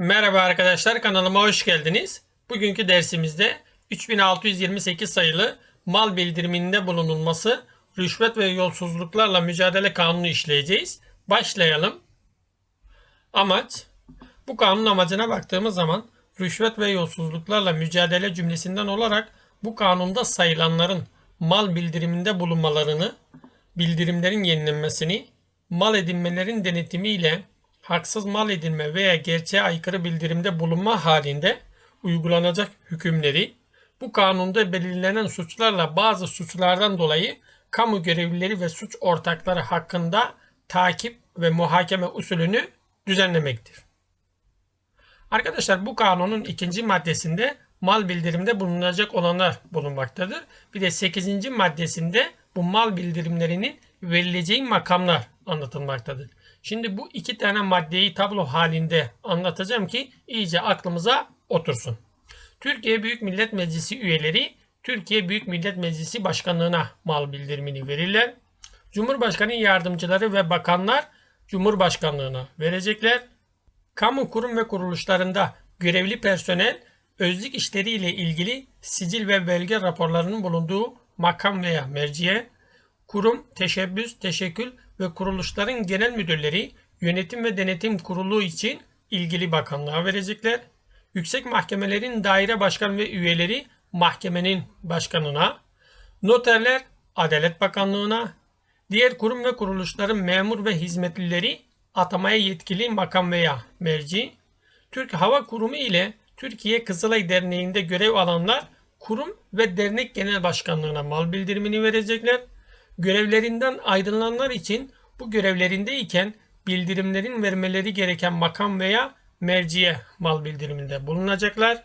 Merhaba arkadaşlar kanalıma hoş geldiniz. Bugünkü dersimizde 3628 sayılı mal bildiriminde bulunulması rüşvet ve yolsuzluklarla mücadele kanunu işleyeceğiz. Başlayalım. Amaç bu kanun amacına baktığımız zaman rüşvet ve yolsuzluklarla mücadele cümlesinden olarak bu kanunda sayılanların mal bildiriminde bulunmalarını, bildirimlerin yenilenmesini, mal edinmelerin denetimiyle haksız mal edinme veya gerçeğe aykırı bildirimde bulunma halinde uygulanacak hükümleri, bu kanunda belirlenen suçlarla bazı suçlardan dolayı kamu görevlileri ve suç ortakları hakkında takip ve muhakeme usulünü düzenlemektir. Arkadaşlar bu kanunun ikinci maddesinde mal bildirimde bulunacak olanlar bulunmaktadır. Bir de 8. maddesinde bu mal bildirimlerinin verileceği makamlar anlatılmaktadır. Şimdi bu iki tane maddeyi tablo halinde anlatacağım ki iyice aklımıza otursun. Türkiye Büyük Millet Meclisi üyeleri Türkiye Büyük Millet Meclisi Başkanlığına mal bildirimini verirler. Cumhurbaşkanı yardımcıları ve bakanlar Cumhurbaşkanlığına verecekler. Kamu kurum ve kuruluşlarında görevli personel özlük işleriyle ilgili sicil ve belge raporlarının bulunduğu makam veya merciye, kurum, teşebbüs, teşekkül ve kuruluşların genel müdürleri yönetim ve denetim kurulu için ilgili bakanlığa verecekler. Yüksek mahkemelerin daire başkan ve üyeleri mahkemenin başkanına, noterler Adalet Bakanlığına, diğer kurum ve kuruluşların memur ve hizmetlileri atamaya yetkili makam veya merci, Türk Hava Kurumu ile Türkiye Kızılay Derneği'nde görev alanlar kurum ve dernek genel başkanlığına mal bildirimini verecekler. Görevlerinden ayrılanlar için bu görevlerindeyken bildirimlerin vermeleri gereken makam veya merciye mal bildiriminde bulunacaklar.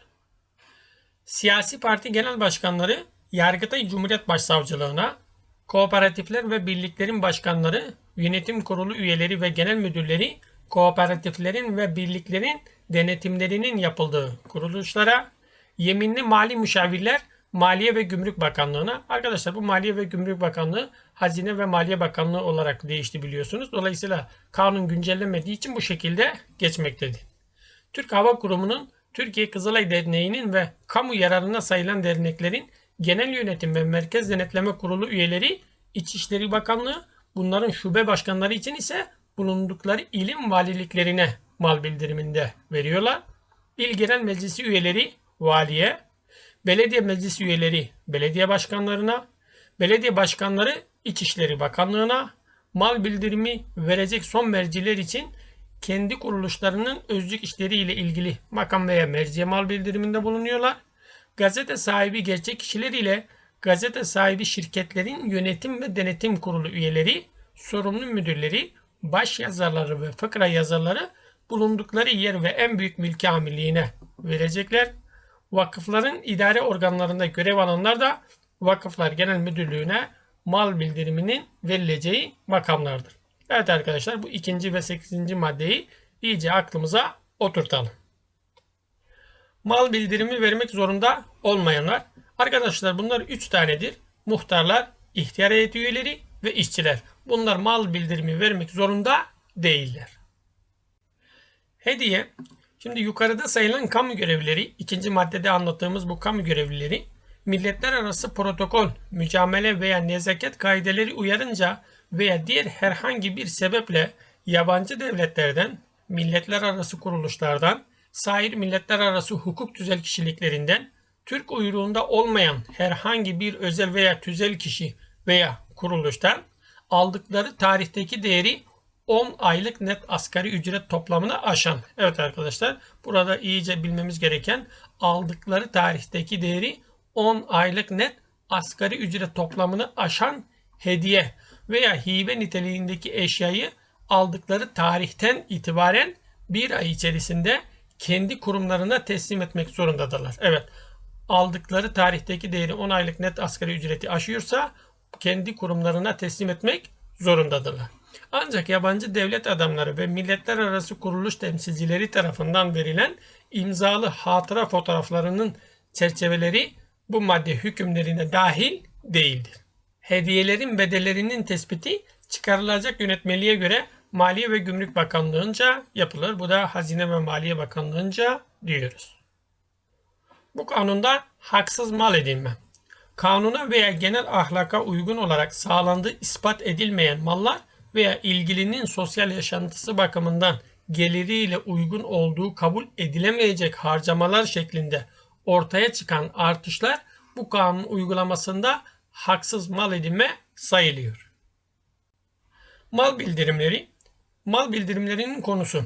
Siyasi parti genel başkanları Yargıtay Cumhuriyet Başsavcılığına, kooperatifler ve birliklerin başkanları, yönetim kurulu üyeleri ve genel müdürleri kooperatiflerin ve birliklerin denetimlerinin yapıldığı kuruluşlara, yeminli mali müşavirler Maliye ve Gümrük Bakanlığı'na. Arkadaşlar bu Maliye ve Gümrük Bakanlığı Hazine ve Maliye Bakanlığı olarak değişti biliyorsunuz. Dolayısıyla kanun güncellenmediği için bu şekilde geçmektedir. Türk Hava Kurumu'nun Türkiye Kızılay Derneği'nin ve kamu yararına sayılan derneklerin genel yönetim ve merkez denetleme kurulu üyeleri İçişleri Bakanlığı bunların şube başkanları için ise bulundukları ilim valiliklerine mal bildiriminde veriyorlar. İl Genel Meclisi üyeleri valiye, belediye meclis üyeleri belediye başkanlarına, belediye başkanları İçişleri Bakanlığı'na, mal bildirimi verecek son merciler için kendi kuruluşlarının özlük işleriyle ilgili makam veya merciye mal bildiriminde bulunuyorlar. Gazete sahibi gerçek kişiler ile gazete sahibi şirketlerin yönetim ve denetim kurulu üyeleri, sorumlu müdürleri, baş yazarları ve fıkra yazarları bulundukları yer ve en büyük mülki amirliğine verecekler. Vakıfların idare organlarında görev alanlar da Vakıflar Genel Müdürlüğü'ne mal bildiriminin verileceği makamlardır. Evet arkadaşlar bu ikinci ve sekizinci maddeyi iyice aklımıza oturtalım. Mal bildirimi vermek zorunda olmayanlar. Arkadaşlar bunlar üç tanedir. Muhtarlar, ihtiyar heyeti üyeleri ve işçiler. Bunlar mal bildirimi vermek zorunda değiller. Hediye. Şimdi yukarıda sayılan kamu görevlileri, ikinci maddede anlattığımız bu kamu görevlileri, milletler arası protokol, mücamele veya nezaket kaideleri uyarınca veya diğer herhangi bir sebeple yabancı devletlerden, milletler arası kuruluşlardan, sair milletler arası hukuk tüzel kişiliklerinden, Türk uyruğunda olmayan herhangi bir özel veya tüzel kişi veya kuruluştan aldıkları tarihteki değeri 10 aylık net asgari ücret toplamını aşan. Evet arkadaşlar burada iyice bilmemiz gereken aldıkları tarihteki değeri 10 aylık net asgari ücret toplamını aşan hediye veya hibe niteliğindeki eşyayı aldıkları tarihten itibaren bir ay içerisinde kendi kurumlarına teslim etmek zorundadırlar. Evet aldıkları tarihteki değeri 10 aylık net asgari ücreti aşıyorsa kendi kurumlarına teslim etmek zorundadırlar. Ancak yabancı devlet adamları ve milletler arası kuruluş temsilcileri tarafından verilen imzalı hatıra fotoğraflarının çerçeveleri bu madde hükümlerine dahil değildir. Hediyelerin bedellerinin tespiti çıkarılacak yönetmeliğe göre Maliye ve Gümrük Bakanlığı'nca yapılır. Bu da Hazine ve Maliye Bakanlığı'nca diyoruz. Bu kanunda haksız mal edinme. Kanuna veya genel ahlaka uygun olarak sağlandığı ispat edilmeyen mallar veya ilgilinin sosyal yaşantısı bakımından geliriyle uygun olduğu kabul edilemeyecek harcamalar şeklinde ortaya çıkan artışlar bu kanun uygulamasında haksız mal edinme sayılıyor. Mal bildirimleri Mal bildirimlerinin konusu.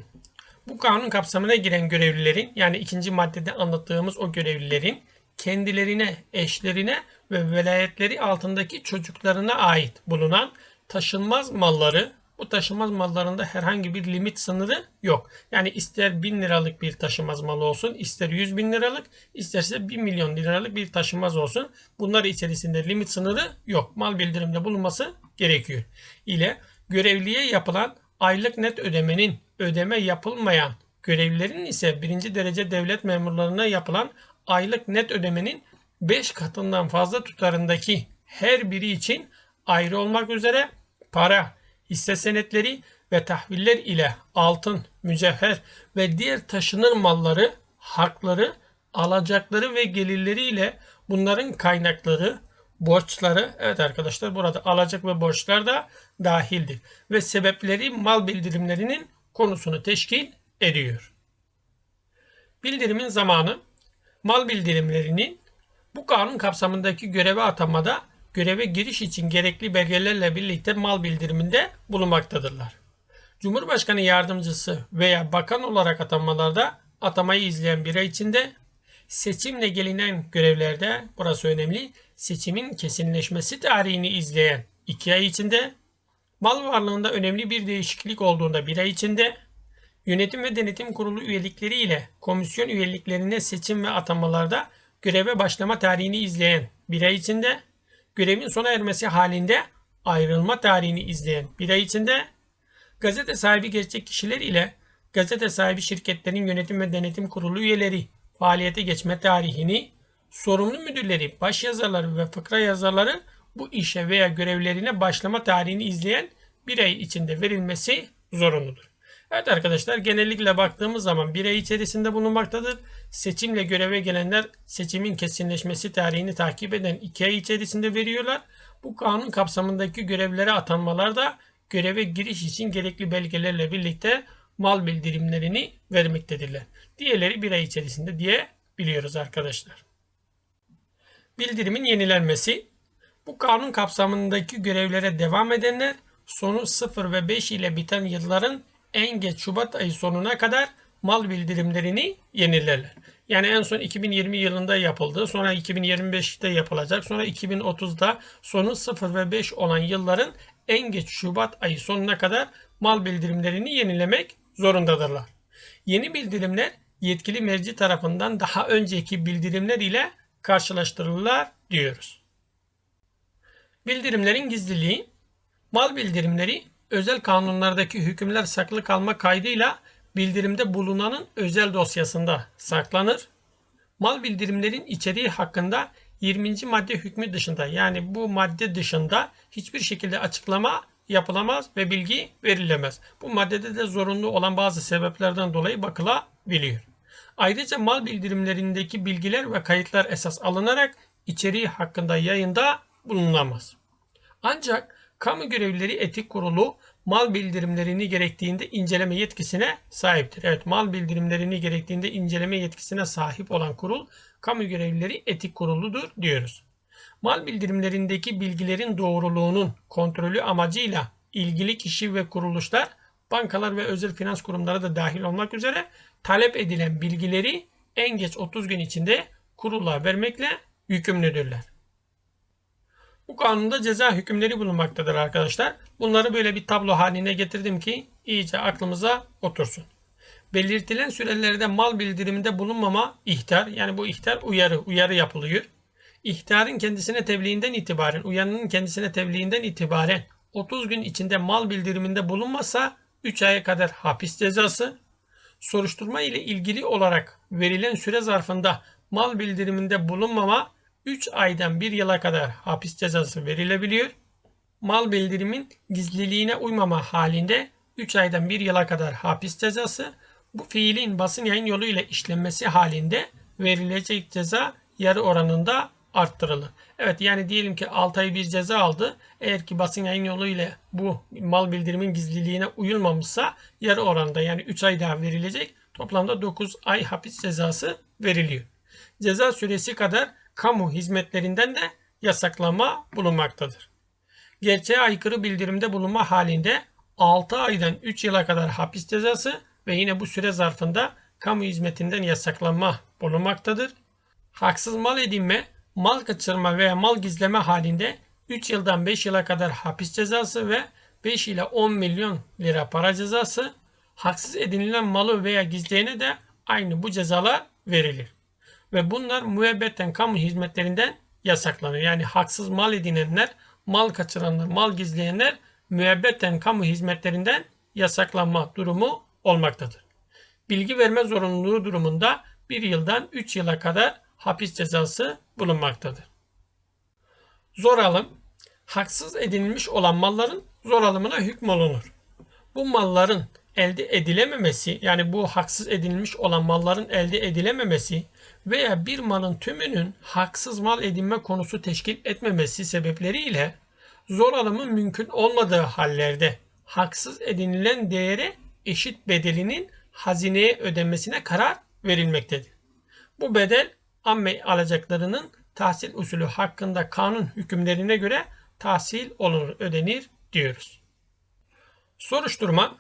Bu kanun kapsamına giren görevlilerin yani ikinci maddede anlattığımız o görevlilerin kendilerine, eşlerine ve velayetleri altındaki çocuklarına ait bulunan taşınmaz malları bu taşınmaz mallarında herhangi bir limit sınırı yok. Yani ister 1000 liralık bir taşınmaz mal olsun, ister 100 bin liralık, isterse 1 milyon liralık bir taşınmaz olsun. Bunlar içerisinde limit sınırı yok. Mal bildirimde bulunması gerekiyor. İle görevliye yapılan aylık net ödemenin ödeme yapılmayan görevlilerin ise birinci derece devlet memurlarına yapılan aylık net ödemenin 5 katından fazla tutarındaki her biri için ayrı olmak üzere para, hisse senetleri ve tahviller ile altın, mücevher ve diğer taşınır malları, hakları, alacakları ve gelirleri ile bunların kaynakları, borçları, evet arkadaşlar burada alacak ve borçlar da dahildir. Ve sebepleri mal bildirimlerinin konusunu teşkil ediyor. Bildirimin zamanı mal bildirimlerinin bu kanun kapsamındaki göreve atanmada göreve giriş için gerekli belgelerle birlikte mal bildiriminde bulunmaktadırlar. Cumhurbaşkanı yardımcısı veya bakan olarak atanmalarda atamayı izleyen bir ay içinde seçimle gelinen görevlerde burası önemli seçimin kesinleşmesi tarihini izleyen 2 ay içinde mal varlığında önemli bir değişiklik olduğunda bir ay içinde yönetim ve denetim kurulu üyelikleri ile komisyon üyeliklerine seçim ve atamalarda göreve başlama tarihini izleyen bir ay içinde görevin sona ermesi halinde ayrılma tarihini izleyen bir ay içinde gazete sahibi gerçek kişiler ile gazete sahibi şirketlerin yönetim ve denetim kurulu üyeleri faaliyete geçme tarihini sorumlu müdürleri, baş yazarları ve fıkra yazarları bu işe veya görevlerine başlama tarihini izleyen bir ay içinde verilmesi zorunludur. Evet arkadaşlar genellikle baktığımız zaman bir ay içerisinde bulunmaktadır. Seçimle göreve gelenler seçimin kesinleşmesi tarihini takip eden iki ay içerisinde veriyorlar. Bu kanun kapsamındaki görevlere atanmalar da göreve giriş için gerekli belgelerle birlikte mal bildirimlerini vermektedirler. Diğerleri bir ay içerisinde diye biliyoruz arkadaşlar. Bildirimin yenilenmesi bu kanun kapsamındaki görevlere devam edenler sonu 0 ve 5 ile biten yılların en geç Şubat ayı sonuna kadar mal bildirimlerini yenilerler. Yani en son 2020 yılında yapıldı. Sonra 2025'te yapılacak. Sonra 2030'da sonu 0 ve 5 olan yılların en geç Şubat ayı sonuna kadar mal bildirimlerini yenilemek zorundadırlar. Yeni bildirimler yetkili merci tarafından daha önceki bildirimler ile karşılaştırılırlar diyoruz. Bildirimlerin gizliliği Mal bildirimleri özel kanunlardaki hükümler saklı kalma kaydıyla bildirimde bulunanın özel dosyasında saklanır. Mal bildirimlerin içeriği hakkında 20. madde hükmü dışında yani bu madde dışında hiçbir şekilde açıklama yapılamaz ve bilgi verilemez. Bu maddede de zorunlu olan bazı sebeplerden dolayı bakılabiliyor. Ayrıca mal bildirimlerindeki bilgiler ve kayıtlar esas alınarak içeriği hakkında yayında bulunamaz. Ancak kamu görevlileri etik kurulu mal bildirimlerini gerektiğinde inceleme yetkisine sahiptir. Evet mal bildirimlerini gerektiğinde inceleme yetkisine sahip olan kurul kamu görevlileri etik kuruludur diyoruz. Mal bildirimlerindeki bilgilerin doğruluğunun kontrolü amacıyla ilgili kişi ve kuruluşlar bankalar ve özel finans kurumları da dahil olmak üzere talep edilen bilgileri en geç 30 gün içinde kurula vermekle yükümlüdürler. Bu kanunda ceza hükümleri bulunmaktadır arkadaşlar. Bunları böyle bir tablo haline getirdim ki iyice aklımıza otursun. Belirtilen sürelerde mal bildiriminde bulunmama ihtar yani bu ihtar uyarı uyarı yapılıyor. İhtarın kendisine tebliğinden itibaren uyanının kendisine tebliğinden itibaren 30 gün içinde mal bildiriminde bulunmasa 3 aya kadar hapis cezası soruşturma ile ilgili olarak verilen süre zarfında mal bildiriminde bulunmama 3 aydan 1 yıla kadar hapis cezası verilebiliyor. Mal bildirimin gizliliğine uymama halinde 3 aydan 1 yıla kadar hapis cezası. Bu fiilin basın yayın yoluyla işlenmesi halinde verilecek ceza yarı oranında arttırılır. Evet yani diyelim ki 6 ay bir ceza aldı. Eğer ki basın yayın yoluyla bu mal bildirimin gizliliğine uyulmamışsa yarı oranda yani 3 ay daha verilecek. Toplamda 9 ay hapis cezası veriliyor. Ceza süresi kadar kamu hizmetlerinden de yasaklama bulunmaktadır. Gerçeğe aykırı bildirimde bulunma halinde 6 aydan 3 yıla kadar hapis cezası ve yine bu süre zarfında kamu hizmetinden yasaklanma bulunmaktadır. Haksız mal edinme, mal kaçırma veya mal gizleme halinde 3 yıldan 5 yıla kadar hapis cezası ve 5 ile 10 milyon lira para cezası, haksız edinilen malı veya gizleyene de aynı bu cezalar verilir. Ve bunlar müebbetten kamu hizmetlerinden yasaklanıyor. Yani haksız mal edinenler, mal kaçıranlar, mal gizleyenler müebbetten kamu hizmetlerinden yasaklanma durumu olmaktadır. Bilgi verme zorunluluğu durumunda 1 yıldan 3 yıla kadar hapis cezası bulunmaktadır. Zor alım, haksız edinilmiş olan malların zor alımına hükmolunur. Bu malların elde edilememesi yani bu haksız edinilmiş olan malların elde edilememesi veya bir malın tümünün haksız mal edinme konusu teşkil etmemesi sebepleriyle zor alımın mümkün olmadığı hallerde haksız edinilen değere eşit bedelinin hazineye ödenmesine karar verilmektedir. Bu bedel amme alacaklarının tahsil usulü hakkında kanun hükümlerine göre tahsil olunur, ödenir diyoruz. Soruşturma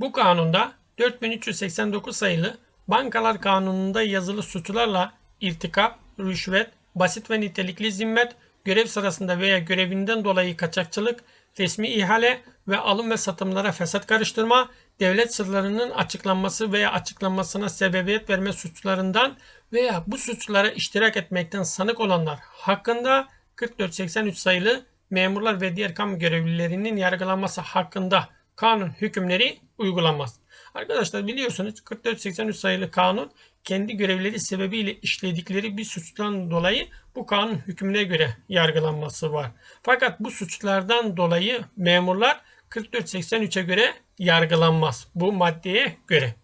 bu kanunda 4389 sayılı Bankalar Kanunu'nda yazılı suçlarla irtikap, rüşvet, basit ve nitelikli zimmet, görev sırasında veya görevinden dolayı kaçakçılık, resmi ihale ve alım ve satımlara fesat karıştırma, devlet sırlarının açıklanması veya açıklanmasına sebebiyet verme suçlarından veya bu suçlara iştirak etmekten sanık olanlar hakkında 4483 sayılı memurlar ve diğer kamu görevlilerinin yargılanması hakkında kanun hükümleri uygulanmaz. Arkadaşlar biliyorsunuz 4483 sayılı kanun kendi görevleri sebebiyle işledikleri bir suçtan dolayı bu kanun hükmüne göre yargılanması var. Fakat bu suçlardan dolayı memurlar 4483'e göre yargılanmaz. Bu maddeye göre.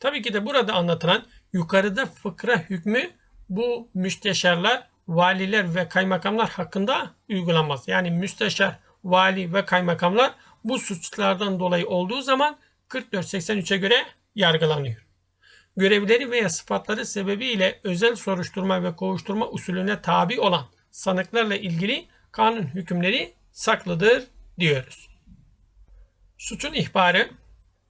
Tabii ki de burada anlatılan yukarıda fıkra hükmü bu müsteşarlar, valiler ve kaymakamlar hakkında uygulanmaz. Yani müsteşar, vali ve kaymakamlar bu suçlardan dolayı olduğu zaman 4483'e göre yargılanıyor. Görevleri veya sıfatları sebebiyle özel soruşturma ve kovuşturma usulüne tabi olan sanıklarla ilgili kanun hükümleri saklıdır diyoruz. Suçun ihbarı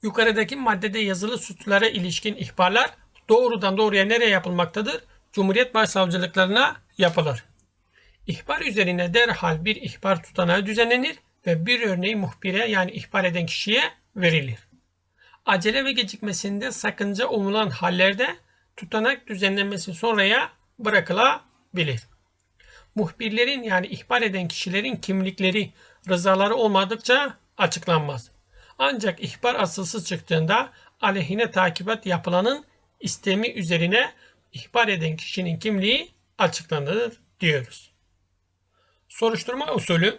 Yukarıdaki maddede yazılı suçlara ilişkin ihbarlar doğrudan doğruya nereye yapılmaktadır? Cumhuriyet Başsavcılıklarına yapılır. İhbar üzerine derhal bir ihbar tutanağı düzenlenir ve bir örneği muhbire yani ihbar eden kişiye verilir. Acele ve gecikmesinde sakınca umulan hallerde tutanak düzenlenmesi sonraya bırakılabilir. Muhbirlerin yani ihbar eden kişilerin kimlikleri rızaları olmadıkça açıklanmaz. Ancak ihbar asılsız çıktığında aleyhine takibat yapılanın istemi üzerine ihbar eden kişinin kimliği açıklanır diyoruz. Soruşturma usulü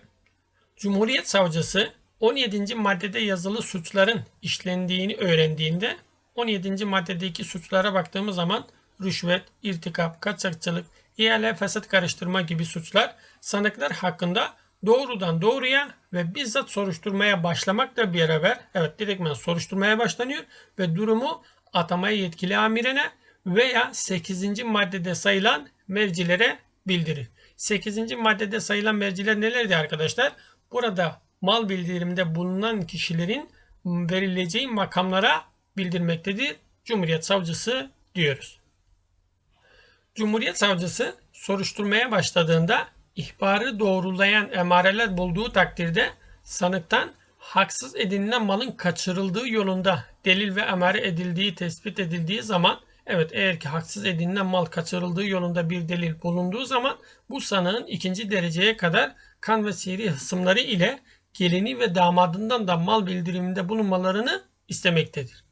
Cumhuriyet Savcısı 17. maddede yazılı suçların işlendiğini öğrendiğinde 17. maddedeki suçlara baktığımız zaman rüşvet, irtikap, kaçakçılık, ihale, fesat karıştırma gibi suçlar sanıklar hakkında doğrudan doğruya ve bizzat soruşturmaya başlamakla beraber evet direktmen soruşturmaya başlanıyor ve durumu atamaya yetkili amirine veya 8. maddede sayılan mercilere bildirir. 8. maddede sayılan merciler nelerdi arkadaşlar? Burada mal bildiriminde bulunan kişilerin verileceği makamlara bildirmektedir. Cumhuriyet Savcısı diyoruz. Cumhuriyet Savcısı soruşturmaya başladığında ihbarı doğrulayan emareler bulduğu takdirde sanıktan haksız edinilen malın kaçırıldığı yolunda delil ve emare edildiği tespit edildiği zaman evet eğer ki haksız edinilen mal kaçırıldığı yolunda bir delil bulunduğu zaman bu sanığın ikinci dereceye kadar kan ve seri hısımları ile gelini ve damadından da mal bildiriminde bulunmalarını istemektedir.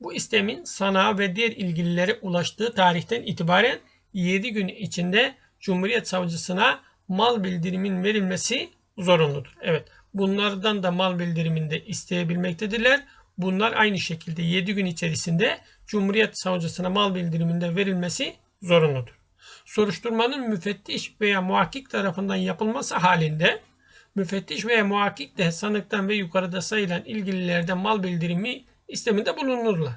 Bu istemin sanağa ve diğer ilgililere ulaştığı tarihten itibaren 7 gün içinde Cumhuriyet Savcısına mal bildirimin verilmesi zorunludur. Evet bunlardan da mal bildiriminde isteyebilmektedirler. Bunlar aynı şekilde 7 gün içerisinde Cumhuriyet Savcısına mal bildiriminde verilmesi zorunludur. Soruşturmanın müfettiş veya muhakkik tarafından yapılması halinde müfettiş veya muhakkik de sanıktan ve yukarıda sayılan ilgililerden mal bildirimi isteminde bulunurlar.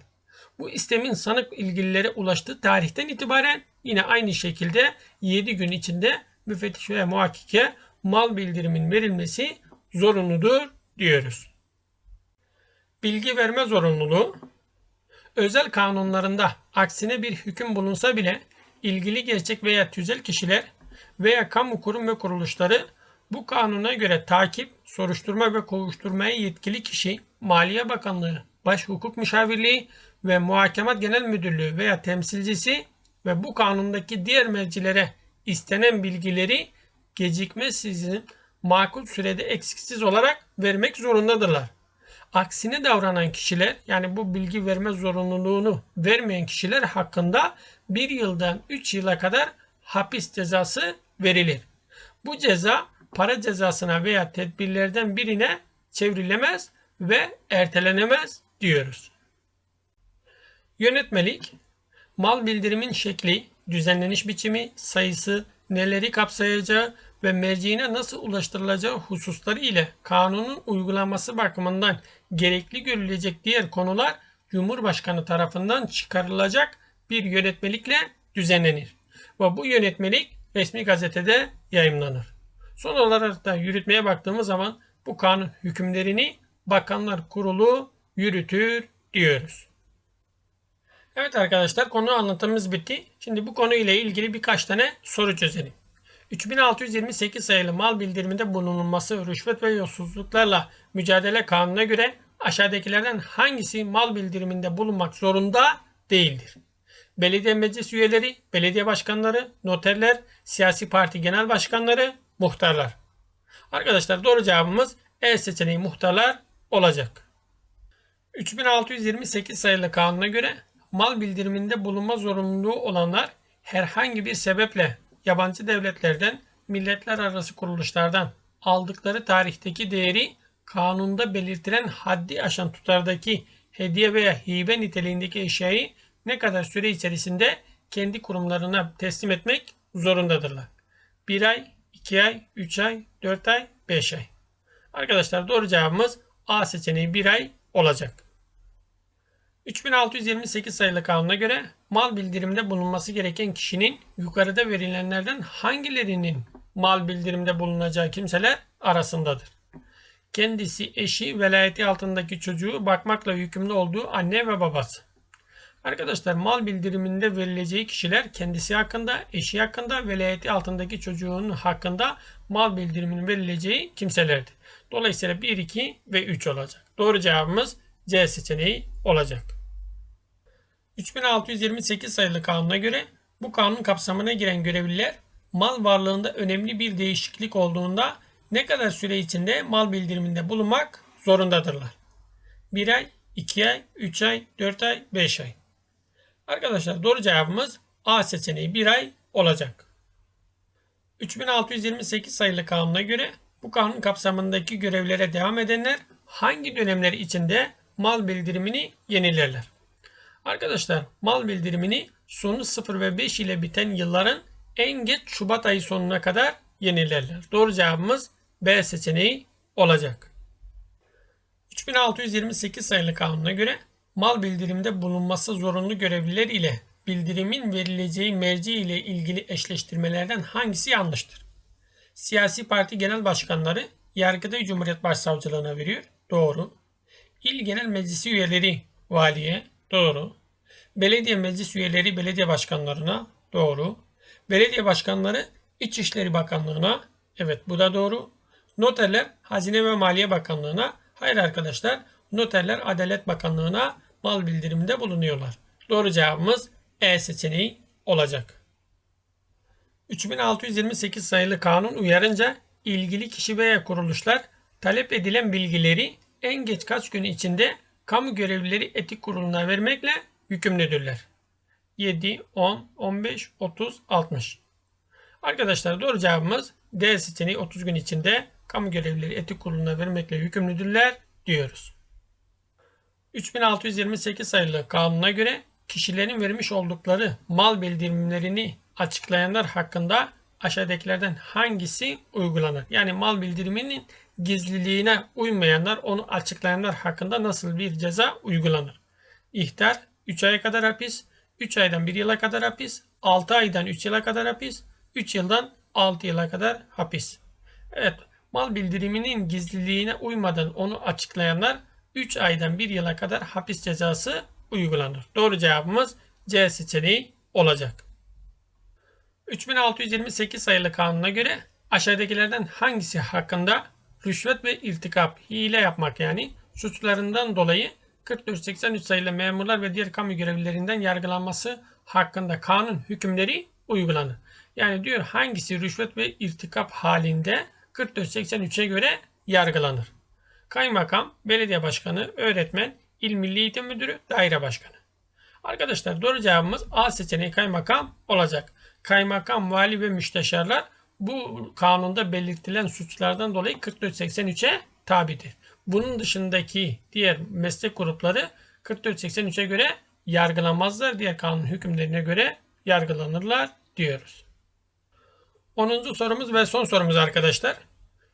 Bu istemin sanık ilgililere ulaştığı tarihten itibaren yine aynı şekilde 7 gün içinde müfettiş veya muhakkike mal bildirimin verilmesi zorunludur diyoruz. Bilgi verme zorunluluğu özel kanunlarında aksine bir hüküm bulunsa bile ilgili gerçek veya tüzel kişiler veya kamu kurum ve kuruluşları bu kanuna göre takip, soruşturma ve kovuşturmaya yetkili kişi Maliye Bakanlığı, Baş Hukuk Müşavirliği ve Muhakemat Genel Müdürlüğü veya temsilcisi ve bu kanundaki diğer mercilere istenen bilgileri gecikmesizin makul sürede eksiksiz olarak vermek zorundadırlar. Aksine davranan kişiler yani bu bilgi verme zorunluluğunu vermeyen kişiler hakkında bir yıldan 3 yıla kadar hapis cezası verilir. Bu ceza para cezasına veya tedbirlerden birine çevrilemez ve ertelenemez diyoruz. Yönetmelik, mal bildirimin şekli, düzenleniş biçimi, sayısı, neleri kapsayacağı ve merciğine nasıl ulaştırılacağı hususları ile kanunun uygulanması bakımından gerekli görülecek diğer konular Cumhurbaşkanı tarafından çıkarılacak bir yönetmelikle düzenlenir. Ve bu yönetmelik resmi gazetede yayımlanır. Son olarak da yürütmeye baktığımız zaman bu kanun hükümlerini Bakanlar Kurulu yürütür diyoruz. Evet arkadaşlar konu anlatımımız bitti. Şimdi bu konu ile ilgili birkaç tane soru çözelim. 3628 sayılı mal bildiriminde bulunulması rüşvet ve yolsuzluklarla mücadele kanununa göre aşağıdakilerden hangisi mal bildiriminde bulunmak zorunda değildir? Belediye meclis üyeleri, belediye başkanları, noterler, siyasi parti genel başkanları, muhtarlar. Arkadaşlar doğru cevabımız E seçeneği muhtarlar olacak. 3628 sayılı kanuna göre mal bildiriminde bulunma zorunluluğu olanlar herhangi bir sebeple yabancı devletlerden, milletler arası kuruluşlardan aldıkları tarihteki değeri kanunda belirtilen haddi aşan tutardaki hediye veya hibe niteliğindeki eşyayı ne kadar süre içerisinde kendi kurumlarına teslim etmek zorundadırlar. 1 ay, 2 ay, 3 ay, 4 ay, 5 ay. Arkadaşlar doğru cevabımız A seçeneği 1 ay olacak. 3628 sayılı kanuna göre mal bildirimde bulunması gereken kişinin yukarıda verilenlerden hangilerinin mal bildirimde bulunacağı kimseler arasındadır. Kendisi, eşi, velayeti altındaki çocuğu bakmakla yükümlü olduğu anne ve babası. Arkadaşlar mal bildiriminde verileceği kişiler kendisi hakkında, eşi hakkında, velayeti altındaki çocuğun hakkında mal bildiriminin verileceği kimselerdir. Dolayısıyla 1, 2 ve 3 olacak. Doğru cevabımız C seçeneği olacak. 3628 sayılı kanuna göre bu kanun kapsamına giren görevliler mal varlığında önemli bir değişiklik olduğunda ne kadar süre içinde mal bildiriminde bulunmak zorundadırlar? 1 ay, 2 ay, 3 ay, 4 ay, 5 ay. Arkadaşlar doğru cevabımız A seçeneği 1 ay olacak. 3628 sayılı kanuna göre bu kanun kapsamındaki görevlere devam edenler hangi dönemler içinde mal bildirimini yenilerler? Arkadaşlar mal bildirimini sonu 0 ve 5 ile biten yılların en geç Şubat ayı sonuna kadar yenilerler. Doğru cevabımız B seçeneği olacak. 3628 sayılı kanuna göre mal bildirimde bulunması zorunlu görevliler ile bildirimin verileceği merci ile ilgili eşleştirmelerden hangisi yanlıştır? Siyasi parti genel başkanları yargıda Cumhuriyet Başsavcılığına veriyor. Doğru. İl Genel Meclisi üyeleri valiye. Doğru. Belediye meclis üyeleri belediye başkanlarına. Doğru. Belediye başkanları İçişleri Bakanlığı'na. Evet bu da doğru. Noterler Hazine ve Maliye Bakanlığı'na. Hayır arkadaşlar. Noterler Adalet Bakanlığı'na mal bildiriminde bulunuyorlar. Doğru cevabımız E seçeneği olacak. 3628 sayılı kanun uyarınca ilgili kişi veya kuruluşlar talep edilen bilgileri en geç kaç gün içinde kamu görevlileri etik kuruluna vermekle yükümlüdürler. 7, 10, 15, 30, 60. Arkadaşlar doğru cevabımız D seçeneği 30 gün içinde kamu görevlileri etik kuruluna vermekle yükümlüdürler diyoruz. 3628 sayılı kanuna göre kişilerin vermiş oldukları mal bildirimlerini açıklayanlar hakkında aşağıdakilerden hangisi uygulanır? Yani mal bildiriminin gizliliğine uymayanlar, onu açıklayanlar hakkında nasıl bir ceza uygulanır? İhtar 3 aya kadar hapis, 3 aydan 1 yıla kadar hapis, 6 aydan 3 yıla kadar hapis, 3 yıldan 6 yıla kadar hapis. Evet, mal bildiriminin gizliliğine uymadan onu açıklayanlar 3 aydan 1 yıla kadar hapis cezası uygulanır. Doğru cevabımız C seçeneği olacak. 3628 sayılı kanuna göre aşağıdakilerden hangisi hakkında rüşvet ve irtikap, hile yapmak yani suçlarından dolayı 4483 sayılı memurlar ve diğer kamu görevlilerinden yargılanması hakkında kanun hükümleri uygulanır. Yani diyor hangisi rüşvet ve irtikap halinde 4483'e göre yargılanır. Kaymakam, belediye başkanı, öğretmen, il milli eğitim müdürü, daire başkanı. Arkadaşlar doğru cevabımız A seçeneği kaymakam olacak. Kaymakam, vali ve müsteşarlar bu kanunda belirtilen suçlardan dolayı 4483'e tabidir. Bunun dışındaki diğer meslek grupları 4483'e göre yargılanmazlar. Diğer kanun hükümlerine göre yargılanırlar diyoruz. 10. sorumuz ve son sorumuz arkadaşlar.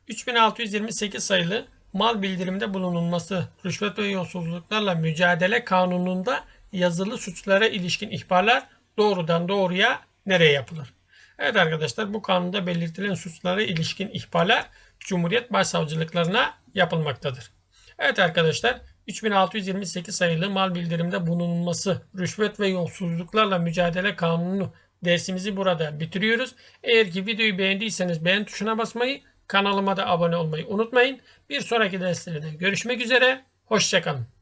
3628 sayılı mal bildirimde bulunulması rüşvet ve yolsuzluklarla mücadele kanununda yazılı suçlara ilişkin ihbarlar doğrudan doğruya nereye yapılır? Evet arkadaşlar bu kanunda belirtilen suçlara ilişkin ihbarlar Cumhuriyet Başsavcılıklarına yapılmaktadır. Evet arkadaşlar 3628 sayılı mal bildirimde bulunulması rüşvet ve yolsuzluklarla mücadele kanunu dersimizi burada bitiriyoruz. Eğer ki videoyu beğendiyseniz beğen tuşuna basmayı, kanalıma da abone olmayı unutmayın. Bir sonraki derslerde görüşmek üzere, hoşçakalın.